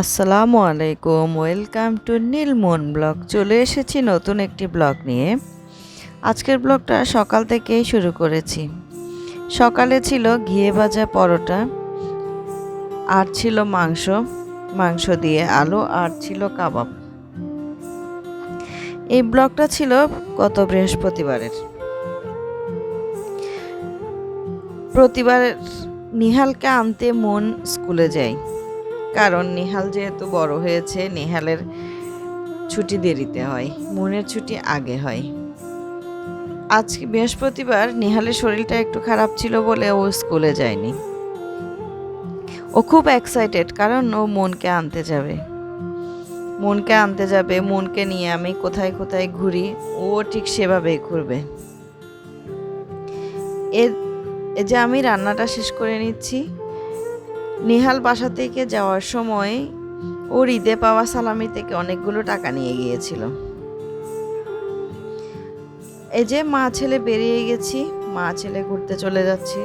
আসসালামু আলাইকুম, welcome to Nilmon blog. চলে এসেছি নতুন একটি ব্লগ নিয়ে। আজকের ব্লগটা সকাল থেকেই শুরু করেছি। সকালে ছিল ঘিয়ে ভাজা পরোটা, আর ছিল মাংস মাংস দিয়ে আলু, আর ছিল কাবাব। এই ব্লগটা ছিল গত বৃহস্পতিবারের। প্রতিবার নিহালকে আনতে মন স্কুলে যায়। কারণ নিহাল যেহেতু বড় হয়েছে, নিহালের ছুটি দেরিতে হয় মনের ছুটি আগে হয়। আজকে বৃহস্পতিবার নিহালের শরীরটা একটু খারাপ ছিল বলে ও স্কুলে যায়নি। ও খুব এক্সাইটেড কারণ ও মনকে আনতে যাবে। মনকে আনতে যাবে, মনকে নিয়ে আমি কোথায় কোথায় ঘুরি, ও ঠিক সেভাবেই ঘুরবে। এ যে আমি রান্নাটা শেষ করে নিচ্ছি নিহাল বাসা থেকে যাওয়ার সময় ওর ঈদে পাওয়া সালামি থেকে অনেকগুলো টাকা নিয়ে গিয়েছিল। এই যে মা ছেলে বেরিয়ে গেছি, মা ছেলে ঘুরতে চলে যাচ্ছি।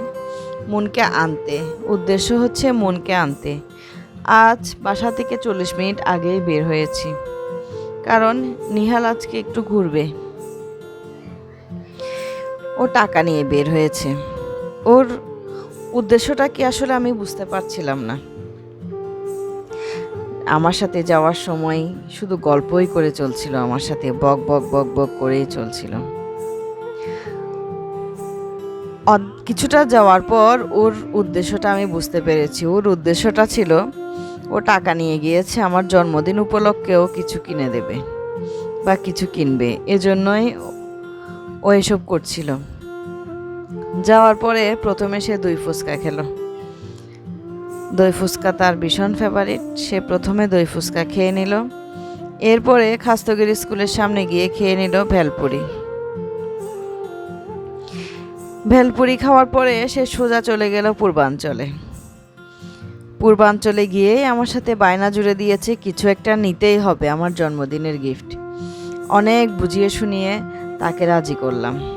মনকে আনতে, উদ্দেশ্য হচ্ছে মনকে আনতে। আজ বাসা থেকে চল্লিশ মিনিট আগেই বের হয়েছি। কারণ নিহাল আজকে একটু ঘুরবে। ও টাকা নিয়ে বের হয়েছে। ওর উদ্দেশ্যটা কি আসলে আমি বুঝতে পারছিলাম না। আমার সাথে যাওয়ার সময় শুধু গল্পই করে চলছিল, আমার সাথে বক বক বক বক করেই চলছিল। কিছুটা যাওয়ার পর ওর উদ্দেশ্যটা আমি বুঝতে পেরেছি। ওর উদ্দেশ্যটা ছিল, ও টাকা নিয়ে গিয়েছে, আমার জন্মদিন উপলক্ষেও কিছু কিনে দেবে বা কিছু কিনবে। এজন্যই ও এসব করছিল। যাওয়ার পরে প্রথমে সে দই ফুচকা খেলো। দই ফুচকা তার ভীষণ ফেভারিট সে প্রথমে দই ফুচকা খেয়ে নিল। এরপরে খাস্তগিরি স্কুলের সামনে গিয়ে খেয়ে নিল ভেলপুরি। ভেলপুরি খাওয়ার পরে সে সোজা চলে গেল পূর্বাঞ্চলে। পূর্বাঞ্চলে গিয়েই আমার সাথে বায়না জুড়ে দিয়েছে, কিছু একটা নিতেই হবে আমার জন্মদিনের গিফট অনেক বুঝিয়ে শুনিয়ে তাকে রাজি করলাম।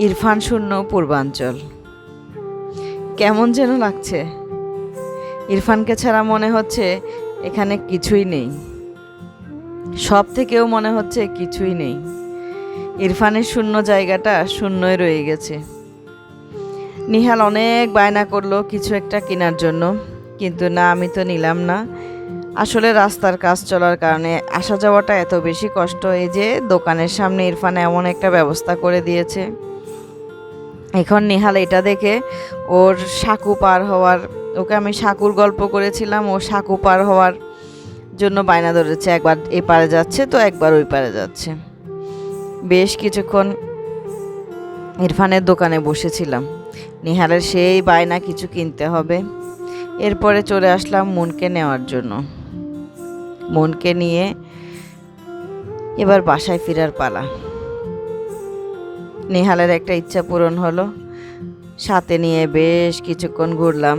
ইরফান শূন্য, পূর্বাঞ্চল। কেমন যেন লাগছে। ইরফানকে ছাড়া মনে হচ্ছে এখানে কিছুই নেই। সব থেকেও মনে হচ্ছে কিছুই নেই। ইরফানের শূন্য জায়গাটা শূন্যই রয়ে গেছে। নিহাল অনেক বায়না করল কিছু একটা কেনার জন্য, কিন্তু না, আমি তো নিলাম না। আসলে রাস্তার কাজ চলার কারণে আসা যাওয়াটা এত বেশি কষ্ট, এই যে দোকানের সামনে ইরফান এমন একটা ব্যবস্থা করে দিয়েছে। এখন নিহাল এটা দেখে ওর সাকু পার হওয়ার, ওকে আমি সাকুর গল্প করেছিলাম, ও সাকু পার হওয়ার জন্য বায়না ধরেছে, একবার এ পারে যাচ্ছে তো একবার ওই পারে যাচ্ছে। বেশ কিছুক্ষণ ইরফানের দোকানে বসেছিলাম। নিহালের সেই বায়না কিছু কিনতে হবে। এরপরে চলে আসলাম মনকে নেওয়ার জন্য। মনকে নিয়ে এবার বাসায় ফেরার পালা। নেহালের একটা ইচ্ছা পূরণ হলো। সাথে নিয়ে বেশ কিছুক্ষণ ঘুরলাম।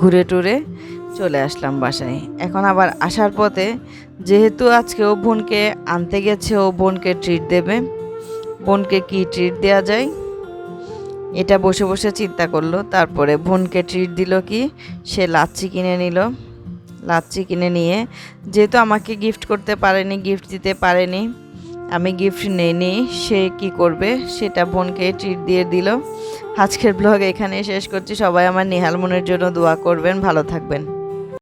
ঘুরে টুরে চলে আসলাম বাসায়। এখন আবার আসার পথে যেহেতু আজকে ও বোনকে আনতে গেছে, ও বোনকে ট্রিট দেবে। বোনকে কি ট্রিট দেওয়া যায়? এটা বসে বসে চিন্তা করল। তারপরে বোনকে ট্রিট দিল কি? সে লাচ্ছি কিনে নিল। লাচ্ছি কিনে নিয়ে, যেহেতু আমাকে গিফট করতে পারেনি গিফট দিতে পারেনি আমি গিফট নেইনি, সে কি করবে? সেটা বোনকে ট্রিট দিয়ে দিল। আজকের ব্লগ এখানে শেষ করছি। সবাই আমার নিহাল মনের জন্য দোয়া করবেন। ভালো থাকবেন।